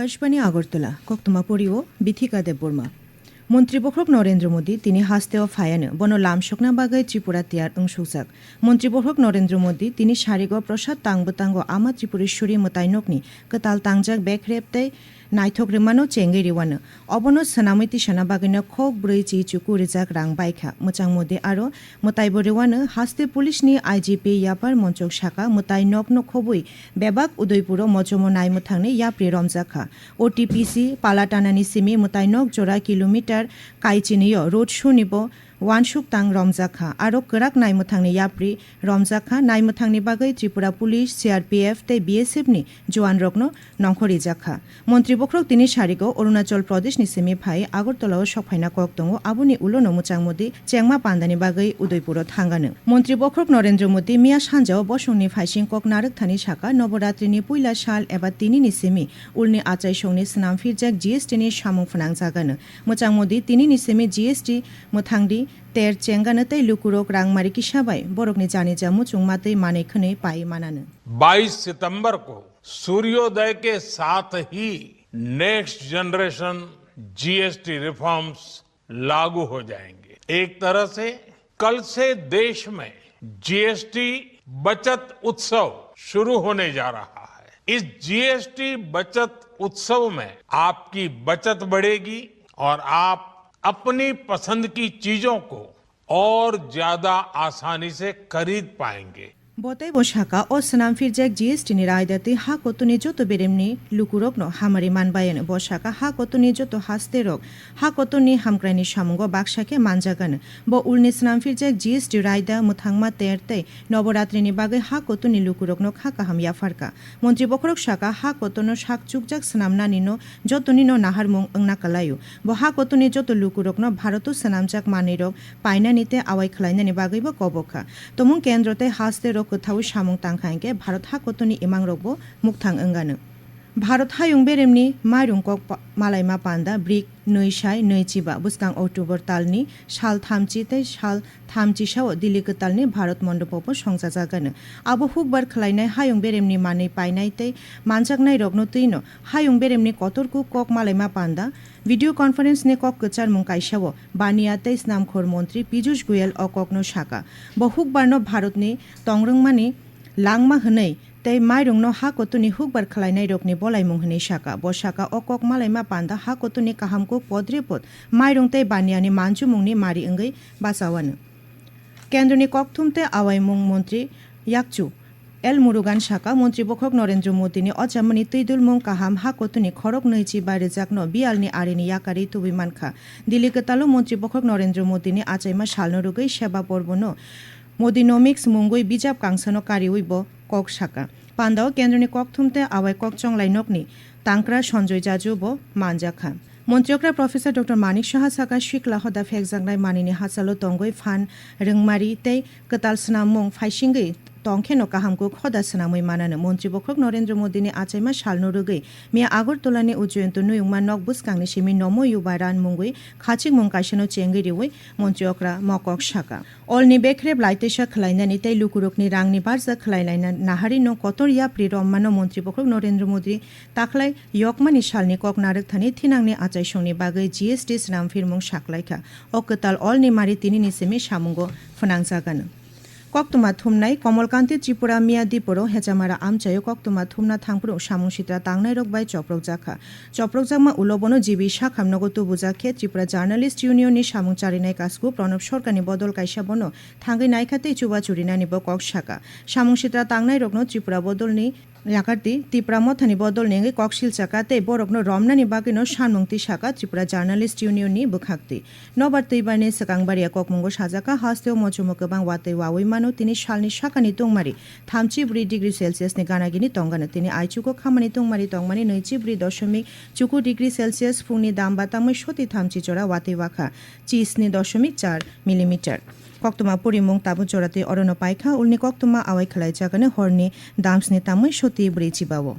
আকাশবাণী আগরতলা, কক্তমা পরিও বিথিকা দেববর্মা। মন্ত্রীপক্ষক নরেন্দ্র মোদী, তিনি হাস্তেও ফায়ানো বন লামসকনা বাগাই ত্রিপুরা তিয়ার অংশুজাক মন্ত্রীপক্ষক নরেন্দ্র মোদী, তিনি সারিগ প্রসাদ তাংবতাঙ্গ আমা ত্রিপুরেশ্বরী মোতাইনকনি কতাল তাংজাক ব্যাক রেপতাই চেঙ্গै রেওয়ানো। অবনো সোনামৈতি সোনা বাগাইনো খক ব্रै চি চুকু রেজাক রাং বাইখা। মোচাং মোদী আরও মোতাইব রেওয়ানো। হাস্তে পুলিশনি আইজিপি ইয়াপার মঞ্চক শাখা। মোতাই নক নখবই বেবাক উদয়পুর মজমো নাইমো থাংনি ইয়াপ্রি রমজাখা। ওটিপিসি পালাটানানি সিমি মোতাই নক জোড়া কিলোমিটার কাইচিনিয় রোড শুনিব ওয়ানসুক তাং রমজাখা আরও করাক নাইমোথাংনি ইয়াপ্রি রমজাখা নাইমোথাংনি বাগৈ ত্রিপুরা পুলিশ সিআরপিএফ তে বিএসএফ নি জওয়ান রগ্ন নংখরি জাখা মন্ত্রী বক্রক তিনি সারিগো অরুণাচল প্রদেশ নি সেমি ফাই আগরতলাও সফাইনা কক দङ আবুনি উলনো মুচাং মোদি চেংমা পান্দানি বাগৈ উদয়পুর থাঙ্গানো মন্ত্রী বক্রক নরেন্দ্র মোদী মিয়া সানজাও বসংনি ফাইসিং কক নারক থানি শাখা নবরাত্রিনি পুইলা সাল এবা তিনি নি সেমি উলনি আচাই সৌনি স্নাম ফিরজাক জিএসটি নি সামুং ফনাং জাগানো মুচাং মোদী তিনি तेर चेंगन ते लुकुरोक रांगमारी की शबाई। बरकनि जानि जामु चुंगमा माने खने पाई मानानो। 22 सितंबर को सूर्योदय के साथ ही नेक्स्ट जनरेशन जीएसटी रिफॉर्म्स लागू हो जाएँगे। एक तरह से कल से देश में जीएसटी बचत उत्सव शुरू होने जा रहा है। इस जीएसटी बचत उत्सव में आपकी बचत बढ़ेगी और आप अपनी पसंद की चीज़ों को और ज़्यादा आसानी से खरीद पाएँगे। বতাই বসাকা ও স্নাম ফিরজাক জিএসটি নি রায়দাতে হা কতনি যত বেরেমনি লুকুরক ন হামারি মানবায়ন বসাকা হা কতনি যত হাসতে রক হা কতনি হামক্রাইনি সামুঙ্গ বাক্সাকে মানজাগান ব উলনি স্নাম ফিরজাক জিএসটি রায়দা মুথাংমা তেরতে নবরাত্রিনি বাগে হা কতনি লুকুরক ন খা কাহাম ইয়াফারকা মন্ত্রী বখরক শাখা হা কতনো শাক চুকজাক স্নাম নানিনো যতনি ন নাহার মুং ওংনা কালায়ু ব হা কতনি যত লুকুরক ন ভারত স্নামজাক মানিরক পাইনানিতে আওয়াই খালাইনানি বাগৈব কবখা তমুং কেন্দ্রতে হাসতে রক 그타우 샤몽 땅 칸게 바로 타 고토니 이망로보 묵탕 응가능 ভারত হায়ং বেরেমনি মাইরং কক মালাইমা পান্দা ব্রিক নৈশাই নৈচিবা বুসকাং অক্টোবর তালনি সাল থামচি তাই সাল থামচি সাও দিল্লি কতালনি ভারত মণ্ডপ সংসা জাগান আবো হুকবার খালাইনাই হায়ং বেরেমনি মানে পাইনাই তাই মানজাকনাই রগ্ন তৈন হায়ং বেরেমনি কতরকু কক মালাইমা পান্দা ভিডিও কনফারেন্স নে কক কচার মুং কাইসাও বানিয়া তাই স্নামখর মন্ত্রী পীযুষ গোয়েল অকগ্ন শাখা বহুকবার্ন ভারতনি তংরংমানি langma hwnei tei mairungno ha kotuni hukbar khlainai rokni bolaimung hwnei shaka bo shaka okok malaima panda ha kotuni kahamko podripot mairung tei baniani manchu mungni mari ongei basawan কেন্দ্রনি ককথুমতে আওয়াইমুং মন্ত্রী ইয়াকচু এল মুরুগান শাখা মন্ত্রীপক্ষক নরেন্দ্র মোদিনী অজামনি তৈদুল মুং কাহাম হাকতুনি খড়ক নৈচি বাইরে জাকন বিয়ালনি আরিনি ইয়াকারি তুবিমানখা দিল্লি গতালো মন্ত্রীপক্ষক নরেন্দ্র মোদিনী আচাইমা শালনরুগৈ সেবা পর্বন মোদিনোমিক্স, মুঙ্গুই বিজাব কাংসানো কারিউইব কক সাকা পান্দাও কেন্দ্রনি ককথুমতে আওয়াই কক চংলাই, নকনি তাংক্রা সঞ্জয় জাজুব মানজাখা মন্ত্রকরা প্রফেসর ডক্টর মানিক সাহা, সাকা, শিকলা, হদা ফেকজাংনাই মানিনি হাসালো তঙ্গই, ফান, রংমারি তৈ কতাল স্নাম মুং ফাইসিঙ্গै তংখেনো কাহামকো খদা স্নামই মানানো। মন্ত্রী বখক নরেন্দ্র মোদীনি আচাইমা সালনো রুগৈ মিয়া আগরতলানি উজ্জয়ন্ত নুয়ুংমা নকবুস কাংনি সিমি নমো ইউবা রান মুঙ্গুই খাচিক মুং কাইসানো চেঙ্গি রিউই মন্ত্রী অকরা মকক শাখা অলনি বেখরে ব্লাইতেসা খলাইনানি তৈ লুকুরকনি রাংনি বারজা খলাইলাইনা নাহারি নো কতর ইয়াপ্রি রম্মানো মন্ত্রী বখক নরেন্দ্র মোদী তাখলাই ইয়কমানি সালনি কক নারক থানি থিনাংনি আচাই সংনি বাগৈ জিএসটি স্নাম ফিরমুং সাকলাইখা অকতাল অলনি মারি তিনি নিসেমি সামুঙ্গ ফনাংজাগানো কক্তমা থুমনাই কমলকান্তি, ত্রিপুরা মিয়া দিপরো হেচামারা আমচায়ো কক্তমা থুমনা থাংপুরো সামুসিত্রা তাংনাই রকবাই চপ্রক জাখা চপ্রক জাকমা উলবনো জিবি শাখামনগো বুজাখে ত্রিপুরা জার্নালিস্ট ইউনিয়ননি সামুং চারিনাই কাসকু প্রণব সরকারনি বদল কাইসা বনো, থাঙ্গি নাইখাতে চুবা চুরিনানিব কক শাখা। সামুসিত্রা তাংনাই রকনো Tripura বদলনি yakati tipra thani bodol nenge kokshil chakate borokno romnani bagino shanmongti shaka tipra journalist union ni bukhakti nobar tuibane sakangbaria kokmongo sajaka hasteo mochumoke bang wate wawui mano tini shalni shakani tongmari thamchi bri degree celsius ni ganagini tongana tini aichuko khamani tongmari tongmani noichi bri দশমিক চুকু degree Celsius funny দাম বাতাময় সতী থামচি চড়া ওয়াতে ওয়াখা চিস দশমিক চার millimetre কক্তমা পরিমং তাবু জোড়াতে অরণ্য পাইখা উল্নি কক্তমা away খেলাই জাগানে হরনি দামসনি তামুই সতি ব্রেচি বাবো।